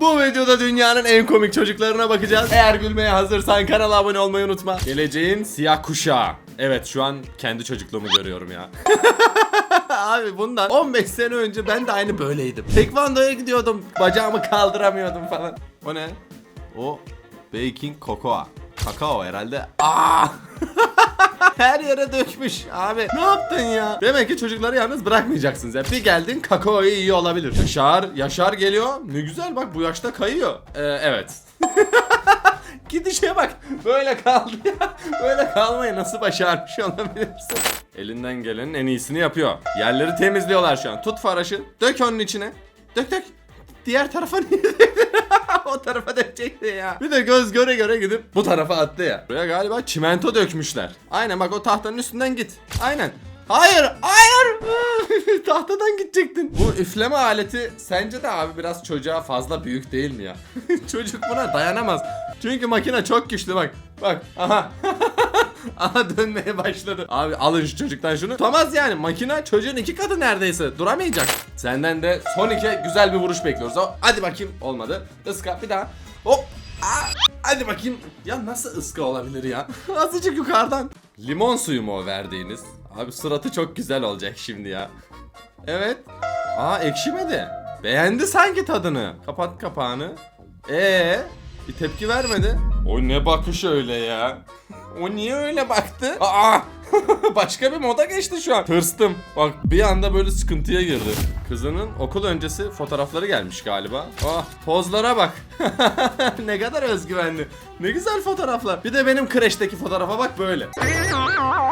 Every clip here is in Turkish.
Bu videoda dünyanın en komik çocuklarına bakacağız. Eğer gülmeye hazırsan kanala abone olmayı unutma. Geleceğin siyah kuşağı. Evet şu an kendi çocukluğumu görüyorum ya. Abi bundan 15 sene önce ben de aynı böyleydim. Tekvandoya gidiyordum. Bacağımı kaldıramıyordum falan. O ne? O baking cocoa. Kakao herhalde. Aa! Her yere dökmüş abi. Ne yaptın ya? Demek ki çocukları yalnız bırakmayacaksınız. ya. Bir geldin kakaoyu iyi olabilir. Yaşar, Yaşar geliyor. Ne güzel bak bu yaşta kayıyor. Ee, evet. Gidişe bak. Böyle kaldı ya. Böyle kalmayı nasıl başarmış olabilirsin? Elinden gelenin en iyisini yapıyor. Yerleri temizliyorlar şu an. Tut faraşı. Dök onun içine. Dök dök. Diğer tarafa niye? O tarafa dökecekti ya. Bir de göz göre göre gidip bu tarafa attı ya. Buraya galiba çimento dökmüşler. Aynen bak o tahtanın üstünden git. Aynen. Hayır, hayır. Tahtadan gidecektin. Bu üfleme aleti sence de abi biraz çocuğa fazla büyük değil mi ya? Çocuk buna dayanamaz. Çünkü makine çok güçlü bak. Bak, aha. Aha dönmeye başladı. Abi alın şu çocuktan şunu. Tutamaz yani. Makine çocuğun iki katı neredeyse. Duramayacak. Senden de son iki güzel bir vuruş bekliyoruz. Hadi bakayım. Olmadı. Iska bir daha. Hop. Aa, hadi bakayım. Ya nasıl ıska olabilir ya? Azıcık yukarıdan. Limon suyu mu o verdiğiniz? Abi suratı çok güzel olacak şimdi ya. Evet. Aa ekşimedi. Beğendi sanki tadını. Kapat kapağını. Ee, bir tepki vermedi. O ne bakış öyle ya? O niye öyle baktı? Aa! Başka bir moda geçti şu an. Tırstım. Bak bir anda böyle sıkıntıya girdi. Kızının okul öncesi fotoğrafları gelmiş galiba. Ah pozlara bak. ne kadar özgüvenli. Ne güzel fotoğraflar. Bir de benim kreşteki fotoğrafa bak böyle.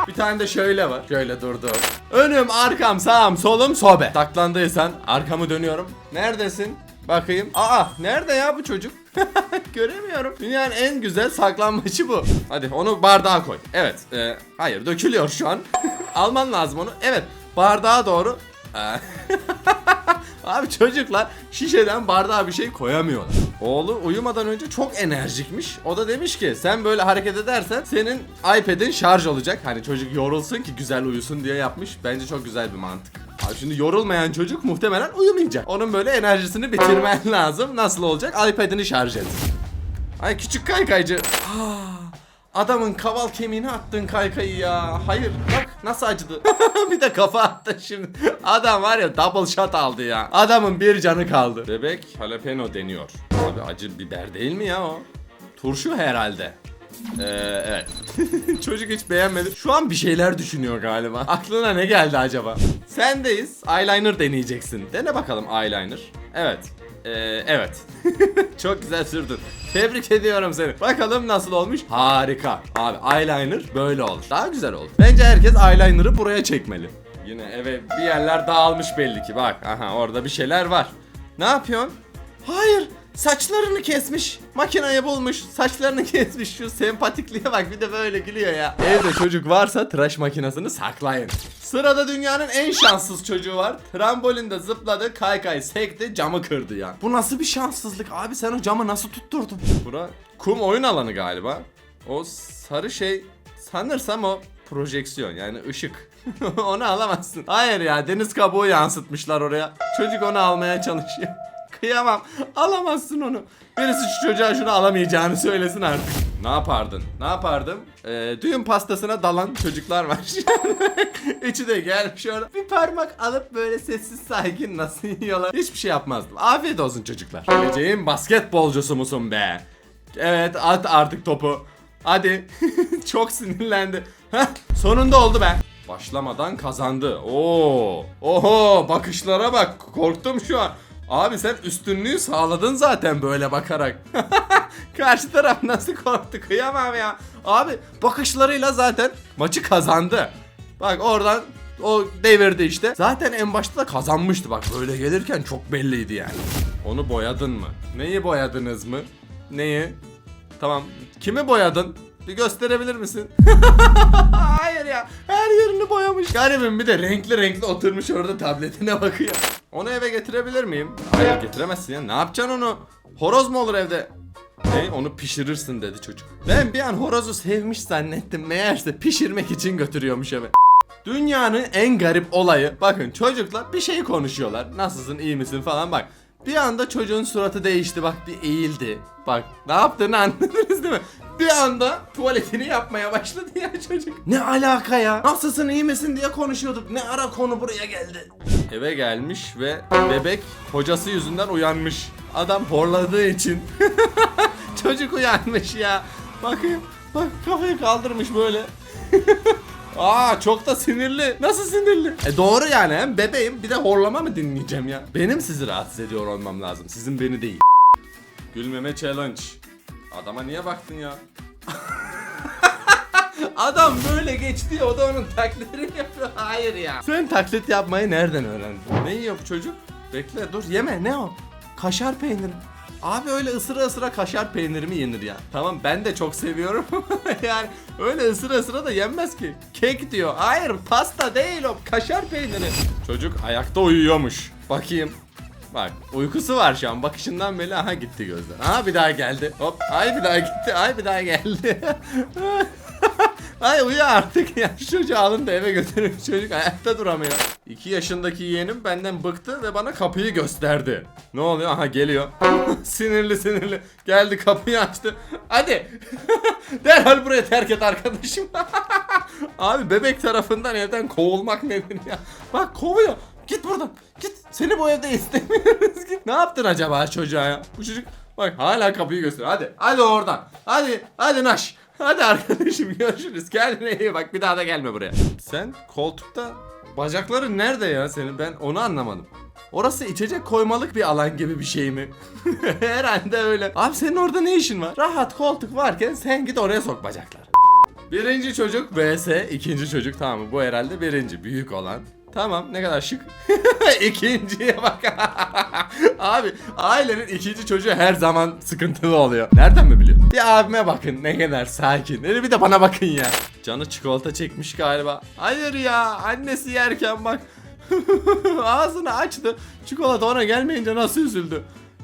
Bir tane de şöyle var. Şöyle durdu. Önüm, arkam, sağım, solum, sobe. Saklandıysan arkamı dönüyorum. Neredesin? Bakayım. Aa, nerede ya bu çocuk? Göremiyorum. Dünyanın en güzel saklanmacı bu. Hadi onu bardağa koy. Evet. e, hayır dökülüyor şu an. Alman lazım onu. Evet. Bardağa doğru. Aa. Abi çocuklar şişeden bardağa bir şey koyamıyorlar. Oğlu uyumadan önce çok enerjikmiş. O da demiş ki sen böyle hareket edersen senin iPad'in şarj olacak. Hani çocuk yorulsun ki güzel uyusun diye yapmış. Bence çok güzel bir mantık. Abi şimdi yorulmayan çocuk muhtemelen uyumayacak. Onun böyle enerjisini bitirmen lazım. Nasıl olacak? iPad'ini şarj et. Ay küçük kaykaycı. Ah, Adamın kaval kemiğine attın kaykayı ya. Hayır bak nasıl acıdı. bir de kafa attı şimdi. Adam var ya double shot aldı ya. Adamın bir canı kaldı. Bebek jalapeno deniyor. Abi acı biber değil mi ya o? Turşu herhalde. Ee, evet. Çocuk hiç beğenmedi. Şu an bir şeyler düşünüyor galiba. Aklına ne geldi acaba? Sendeyiz. Eyeliner deneyeceksin. Dene bakalım eyeliner. Evet. Ee, evet. Çok güzel sürdün. Tebrik ediyorum seni. Bakalım nasıl olmuş? Harika. Abi eyeliner böyle olur. Daha güzel oldu. Bence herkes eyeliner'ı buraya çekmeli. Yine eve bir yerler dağılmış belli ki. Bak aha orada bir şeyler var. Ne yapıyorsun? Hayır. Saçlarını kesmiş. Makinayı bulmuş. Saçlarını kesmiş. Şu sempatikliğe bak bir de böyle gülüyor ya. Evde çocuk varsa tıraş makinesini saklayın. Sırada dünyanın en şanssız çocuğu var. Trambolinde zıpladı, kaykay sekti, camı kırdı ya. Bu nasıl bir şanssızlık abi sen o camı nasıl tutturdun? Bura kum oyun alanı galiba. O sarı şey sanırsam o projeksiyon yani ışık. onu alamazsın. Hayır ya deniz kabuğu yansıtmışlar oraya. Çocuk onu almaya çalışıyor. Kıyamam. Alamazsın onu. Birisi şu çocuğa şunu alamayacağını söylesin artık. Ne yapardın? Ne yapardım? Ee, düğün pastasına dalan çocuklar var. İçi de gelmiş orada. Bir parmak alıp böyle sessiz sakin nasıl yiyorlar. Hiçbir şey yapmazdım. Afiyet olsun çocuklar. Geleceğin basketbolcusu musun be? Evet at artık topu. Hadi. Çok sinirlendi. Sonunda oldu be. Başlamadan kazandı. Oo. Oho bakışlara bak. Korktum şu an. Abi sen üstünlüğü sağladın zaten böyle bakarak. Karşı taraf nasıl korktu kıyamam ya. Abi bakışlarıyla zaten maçı kazandı. Bak oradan o devirdi işte. Zaten en başta da kazanmıştı bak böyle gelirken çok belliydi yani. Onu boyadın mı? Neyi boyadınız mı? Neyi? Tamam. Kimi boyadın? Bir gösterebilir misin? Hayır ya. Her yerini boyamış. Garibim bir de renkli renkli oturmuş orada tabletine bakıyor. Onu eve getirebilir miyim? Hayır getiremezsin ya. Ne yapacaksın onu? Horoz mu olur evde? Ne? Onu pişirirsin dedi çocuk. Ben bir an horozu sevmiş zannettim. Meğerse pişirmek için götürüyormuş eve. Dünyanın en garip olayı. Bakın çocuklar bir şey konuşuyorlar. Nasılsın iyi misin falan bak. Bir anda çocuğun suratı değişti bak bir eğildi. Bak ne yaptığını anladınız değil mi? Bir anda tuvaletini yapmaya başladı ya çocuk. Ne alaka ya? Nasılsın iyi misin diye konuşuyorduk. Ne ara konu buraya geldi. Eve gelmiş ve bebek hocası yüzünden uyanmış. Adam horladığı için. çocuk uyanmış ya. Bakayım. Bak kafayı kaldırmış böyle. Aa çok da sinirli. Nasıl sinirli? E doğru yani hem bebeğim bir de horlama mı dinleyeceğim ya? Benim sizi rahatsız ediyor olmam lazım. Sizin beni değil. Gülmeme challenge. Adama niye baktın ya? Adam böyle geçti ya, o da onun taklidini yapıyor. Hayır ya. Sen taklit yapmayı nereden öğrendin? Ne yiyor bu çocuk? Bekle dur yeme ne o? Kaşar peyniri. Abi öyle ısıra ısıra kaşar peyniri mi yenir ya? Tamam ben de çok seviyorum. yani öyle ısıra ısıra da yenmez ki. Kek diyor. Hayır pasta değil o kaşar peyniri. Çocuk ayakta uyuyormuş. Bakayım. Bak uykusu var şu an bakışından belli aha gitti gözler. Aha bir daha geldi. Hop ay bir daha gitti ay bir daha geldi. ay uyu artık ya. Çocuğu alın da eve götürün. Çocuk ayakta duramıyor. 2 yaşındaki yeğenim benden bıktı ve bana kapıyı gösterdi. Ne oluyor? Aha geliyor. sinirli sinirli. Geldi kapıyı açtı. Hadi. Derhal buraya terk et arkadaşım. Abi bebek tarafından evden kovulmak nedir ya? Bak kovuyor. Git buradan. Git. Seni bu evde istemiyoruz. Git. Ne yaptın acaba çocuğa ya? Bu çocuk bak hala kapıyı gösteriyor. Hadi. Hadi oradan. Hadi. Hadi Naş. Hadi arkadaşım görüşürüz. Kendine iyi bak. Bir daha da gelme buraya. Sen koltukta bacakların nerede ya senin? Ben onu anlamadım. Orası içecek koymalık bir alan gibi bir şey mi? Herhalde öyle. Abi senin orada ne işin var? Rahat koltuk varken sen git oraya sok bacakları. Birinci çocuk vs ikinci çocuk tamam mı? Bu herhalde birinci büyük olan. Tamam ne kadar şık. İkinciye bak. Abi ailenin ikinci çocuğu her zaman sıkıntılı oluyor. Nereden mi biliyorsun? Bir abime bakın ne kadar sakin. Bir de bana bakın ya. Canı çikolata çekmiş galiba. Hayır ya annesi yerken bak. Ağzını açtı. Çikolata ona gelmeyince nasıl üzüldü.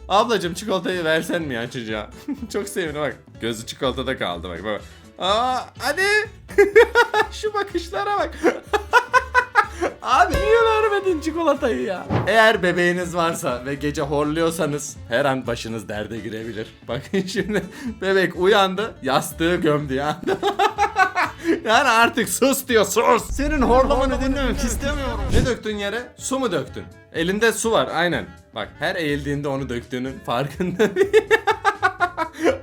Ablacım çikolatayı versen mi ya çocuğa? Çok sevindi bak. Gözü çikolatada kaldı bak bak. Aa hadi. Şu bakışlara bak. Abi niye vermedin çikolatayı ya? Eğer bebeğiniz varsa ve gece horluyorsanız her an başınız derde girebilir. Bakın şimdi bebek uyandı yastığı gömdü ya. yani artık sus diyor sus. Senin horlamanı dinlemek istemiyorum. Ne döktün yere? Su mu döktün? Elinde su var aynen. Bak her eğildiğinde onu döktüğünün farkında değil.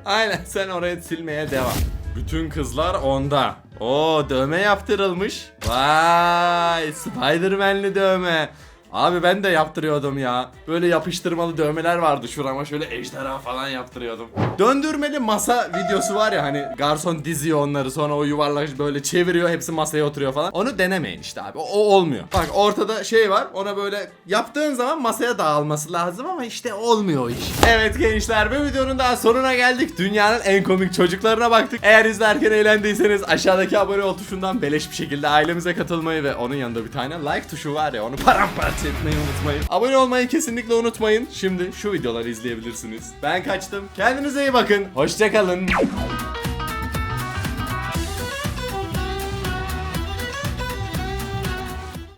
Aynen sen oraya silmeye devam. Bütün kızlar onda. Oo dövme yaptırılmış. Vay Spiderman'li dövme. Abi ben de yaptırıyordum ya. Böyle yapıştırmalı dövmeler vardı şurama şöyle ejderha falan yaptırıyordum. Döndürmeli masa videosu var ya hani garson diziyor onları sonra o yuvarlak böyle çeviriyor hepsi masaya oturuyor falan. Onu denemeyin işte abi o, o olmuyor. Bak ortada şey var ona böyle yaptığın zaman masaya dağılması lazım ama işte olmuyor o iş. Evet gençler bu videonun daha sonuna geldik. Dünyanın en komik çocuklarına baktık. Eğer izlerken eğlendiyseniz aşağıdaki abone ol tuşundan beleş bir şekilde ailemize katılmayı ve onun yanında bir tane like tuşu var ya onu paramparça etmeyi unutmayın. Abone olmayı kesinlikle unutmayın. Şimdi şu videoları izleyebilirsiniz. Ben kaçtım. Kendinize iyi bakın. Hoşçakalın.